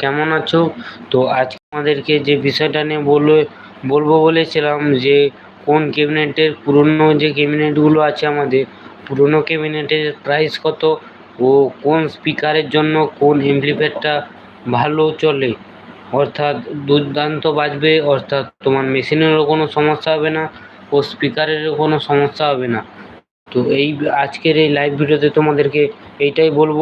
কেমন আছো? তো আজ আমাদেরকে যে বিষয়টা নিয়ে বলবে, বলব বলেছিলাম যে, কোন ক্যাবিনেটের পুরনো যে ক্যাবিনেটগুলো আছে আমাদের, পুরনো ক্যাবিনেটের প্রাইস কত ও কোন স্পিকারের জন্য কোন এমপ্লিফায়ারটা ভালো চলে? অর্থাৎ দুর্দান্ত বাজবে, অর্থাৎ তোমার মেশিনেরও কোনো সমস্যা হবে না, ও স্পিকারেরও কোনো সমস্যা হবে না। তো এই আজকের এই লাইভ ভিডিওতে তোমাদেরকে এইটাই বলব।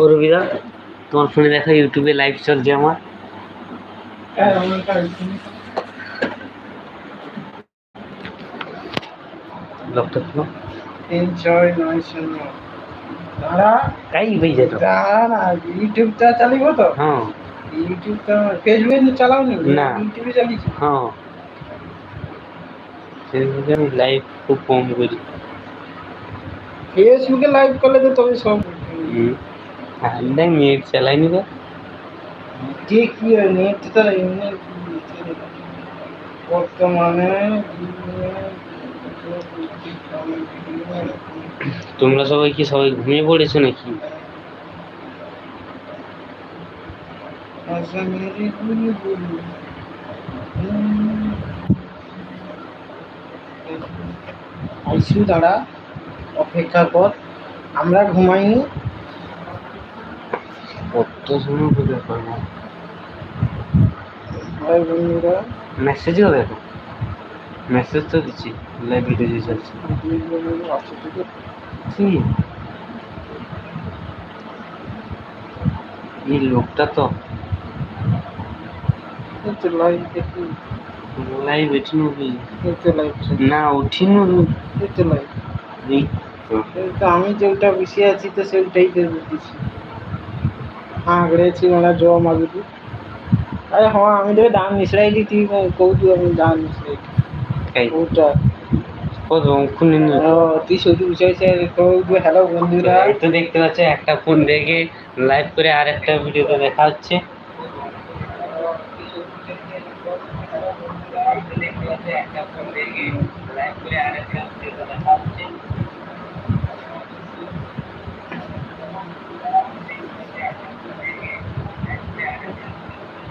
ও রবিদা তোমার ফোনে দেখা ইউটিউবে লাইভ চলছে আমার। লকটা খুলো তিন ছয় নয় শূন্য। দাঁড়া। কাই ভাই যেত। দাঁড়া না ইউটিউবটা চালিব তো? হ্যাঁ। ইউটিউবটা ফেসবুকে চালাও নি? না। ইউটিউবে চালিয়েছি। হ্যাঁ। ফেসবুকে আমি লাইভ খুব কম করি। ফেসবুকে লাইভ করলে তো তবে সব আমি নেট চালাইনি তো যে কি নেট তো এমনি বর্তমানে তোমরা সবাই কি সবাই ঘুমিয়ে পড়েছো নাকি? আচ্ছা মেরি গুলি গুলি আইসু দাঁড়া অপেক্ষা কর আমরা ঘুমাইনি। কত সময় করে করব ভাই বন্ধুরা মেসেজও দেখো মেসেজ তো দিচ্ছি লাইভ ভিডিও যে চলছে কি? এই লোকটা তো। লাইভ দেখি লাইভ এঠিনু কি না উঠিনু লাইভ আমি যেটা বসে আছি তো সেইটাই দেখব মানে জো মাগুতি আরে হ্যাঁ আমি তোকে দাম মিশ্রাইলি তুই কৌতু আমি দাম মিশ্রাইলি কাই ওটা কত খুনি ও তুই শুধু হ্যালো বন্ধুরা। তো দেখতে পাচ্ছ একটা ফোন দেখে লাইভ করে আর একটা ভিডিওতে দেখা হচ্ছে। একটা ফোন দেখে লাইভ করে আর একটা ভিডিওতে দেখা হচ্ছে মেসেজ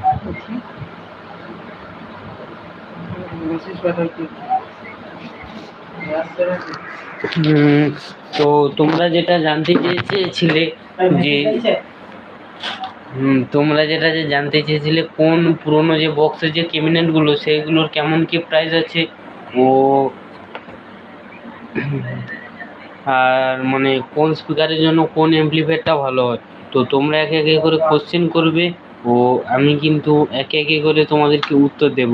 পাঠাই কি হুম, তো তোমরা যেটা জানতে চেয়েছিলে যে তোমরা যেটা যে জানতে চেয়েছিলে কোন পুরনো যে বক্সের যে ক্যাবিনেটগুলো সেগুলোর কেমন কি প্রাইস আছে? ও, আর মানে কোন স্পিকারের জন্য কোন অ্যাম্পলিফায়ারটা ভালো হয়? তো তোমরা একে একে করে কোশ্চেন করবে, ও, আমি কিন্তু একে একে করে তোমাদেরকে উত্তর দেব।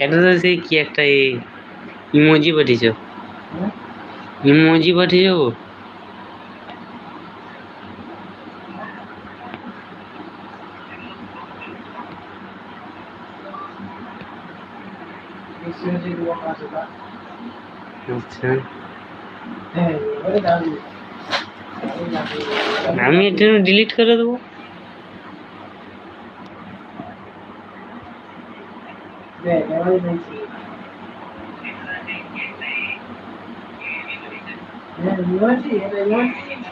এটা তো সেই কি একটা ইমোজি পাঠিয়েছ? ইমোজি পাঠিয়েছ? আচ্ছা। আমি এটা ডিলিট করে দেবো? 对，台湾在一起。嗯，你们自己的，你们自己。